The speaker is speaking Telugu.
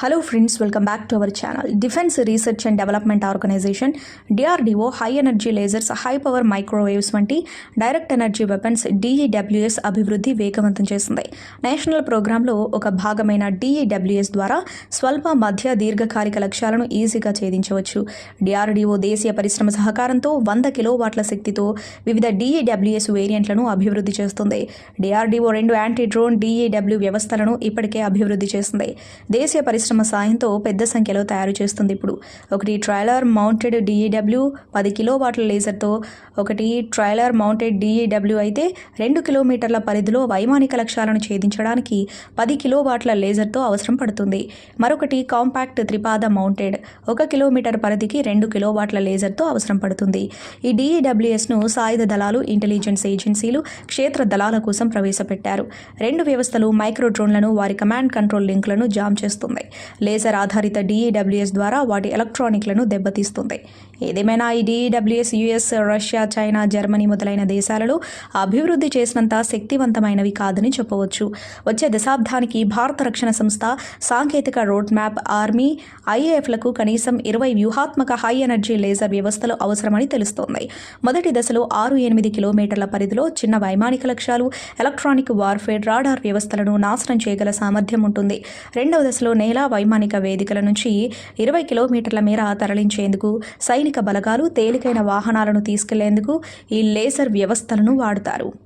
Hello friends welcome back to our channel defence research and development organisation DRDO high energy lasers high power microwaves వంటి డైరెక్ట్ ఎనర్జీ వెపన్స్ డిఈడబ్ల్యూఎస్ అభివృద్ధి వేగవంతం చేసింది నేషనల్ ప్రోగ్రాంలో ఒక భాగమైన డిఈడబ్ల్యూఎస్ ద్వారా స్వల్ప మధ్య దీర్ఘకాలిక లక్ష్యాలను ఈజీగా ఛేదించవచ్చు. డిఆర్డిఓ దేశీయ పరిశ్రమ సహకారంతో వంద కిలోవాట్ల శక్తితో వివిధ డిఈడబ్ల్యూఎస్ వేరియంట్లను అభివృద్ధి చేస్తుంది. డిఆర్డిఓ రెండు యాంటీ డ్రోన్ డిఈడబ్ల్యూ వ్యవస్థలను ఇప్పటికే అభివృద్ధి చేసింది దేశీయ పరిశ్రమ సాయంతో పెద్ద సంఖ్యలో తయారు చేస్తుంది ఇప్పుడు. ఒకటి ట్రైలర్ మౌంటెడ్ డిఈడబ్ల్యూ పది కిలోవాట్ల లేజర్తో ఒకటి ట్రైలర్ మౌంటెడ్ డిఈడబ్ల్యూ అయితే రెండు కిలోమీటర్ల పరిధిలో వైమానిక లక్ష్యాలను ఛేదించడానికి పది కిలోవాట్ల లేజర్తో అవసరం పడుతుంది. మరొకటి కాంపాక్ట్ త్రిపాద మౌంటెడ్ ఒక కిలోమీటర్ పరిధికి రెండు కిలోవాట్ల లేజర్తో అవసరం పడుతుంది. ఈ డిఈడబ్ల్యూఎస్ను సాయుధ దళాలు ఇంటెలిజెన్స్ ఏజెన్సీలు క్షేత్ర దళాల కోసం ప్రవేశపెట్టారు. రెండు వ్యవస్థలు మైక్రో డ్రోన్లను వారి కమాండ్ కంట్రోల్ లింకులను జామ్ చేస్తుంది లేజర్ ఆధారిత డిఈడబ్ల్యూఎస్ ద్వారా వాటి ఎలక్ట్రానిక్లను దెబ్బతీస్తుంది. ఏదేమైనా ఈ DEWS US Russia China Germany మొదలైన దేశాలలో అభివృద్ధి చేసినంత శక్తివంతమైనవి కాదని చెప్పవచ్చు. వచ్చే దశాబ్దానికి భారత రక్షణ సంస్థ సాంకేతిక రోడ్ మ్యాప్ ఆర్మీ ఐఏఎఫ్లకు కనీసం ఇరవై వ్యూహాత్మక హై ఎనర్జీ లేజర్ వ్యవస్థలు అవసరమని తెలుస్తోంది. మొదటి దశలో ఆరు ఎనిమిది కిలోమీటర్ల పరిధిలో చిన్న వైమానిక లక్ష్యాలు ఎలక్ట్రానిక్ వార్ఫేర్ రాడార్ వ్యవస్థలను నాశనం చేయగల సామర్థ్యం ఉంటుంది. రెండవ దశలో నేల వైమానిక వేదికల నుంచి ఇరవై కిలోమీటర్ల మేర తరలించేందుకు సైనిక బలగాలు తేలికైన వాహనాలను తీసుకెళ్ళేందుకు ఈ లేజర్ వ్యవస్థలను వాడతారు.